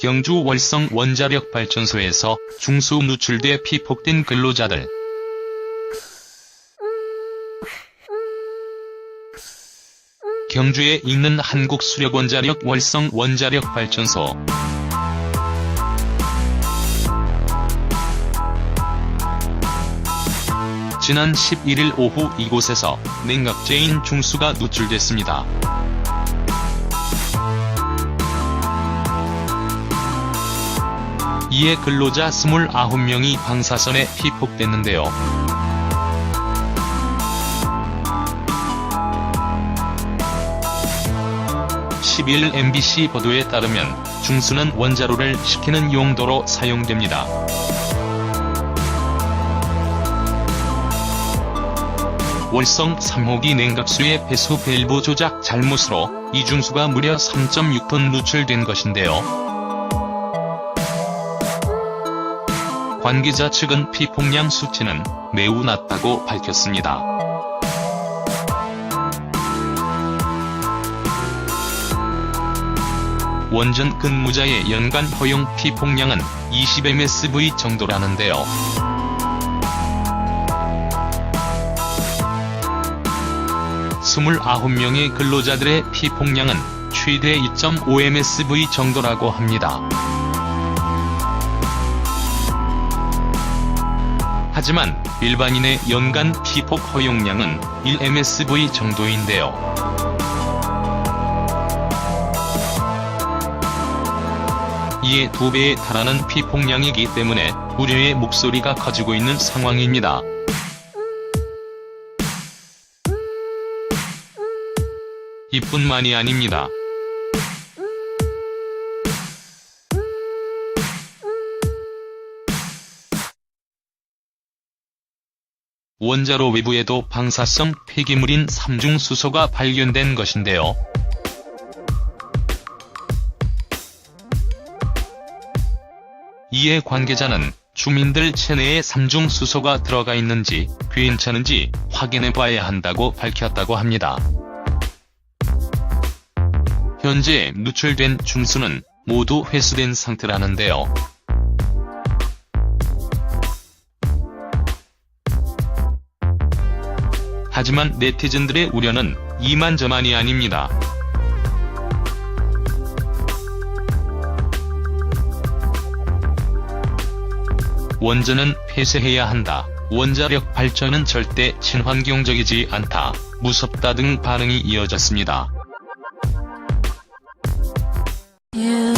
경주 월성 원자력 발전소에서 중수 누출돼 피폭된 근로자들. 경주에 있는 한국수력원자력 월성 원자력 발전소. 지난 11일 오후 이곳에서 냉각제인 중수가 누출됐습니다. 이에 근로자 29명이 방사선에 피폭됐는데요. (12일) MBC 보도에 따르면 중수는 원자로를 식히는 용도로 사용됩니다. 월성 3호기 냉각수의 배수 밸브 조작 잘못으로 이중수가 무려 3.6톤 누출된 것인데요. 관계자 측은 피폭량 수치는 매우 낮다고 밝혔습니다. 원전 근무자의 연간 허용 피폭량은 20msv 정도라는데요. 스물아홉 명의 근로자들의 피폭량은 최대 2.5msv 정도라고 합니다. 하지만 일반인의 연간 피폭 허용량은 1msv 정도인데요. 이에 두 배에 달하는 피폭량이기 때문에 우려의 목소리가 커지고 있는 상황입니다. 이뿐만이 아닙니다. 원자로 외부에도 방사성 폐기물인 삼중수소가 발견된 것인데요. 이에 관계자는 주민들 체내에 삼중수소가 들어가 있는지 괜찮은지 확인해 봐야 한다고 밝혔다고 합니다. 현재 누출된 중수는 모두 회수된 상태라는데요. 하지만 네티즌들의 우려는 이만저만이 아닙니다. 원전은 폐쇄해야 한다. 원자력 발전은 절대 친환경적이지 않다. 무섭다 등 반응이 이어졌습니다. You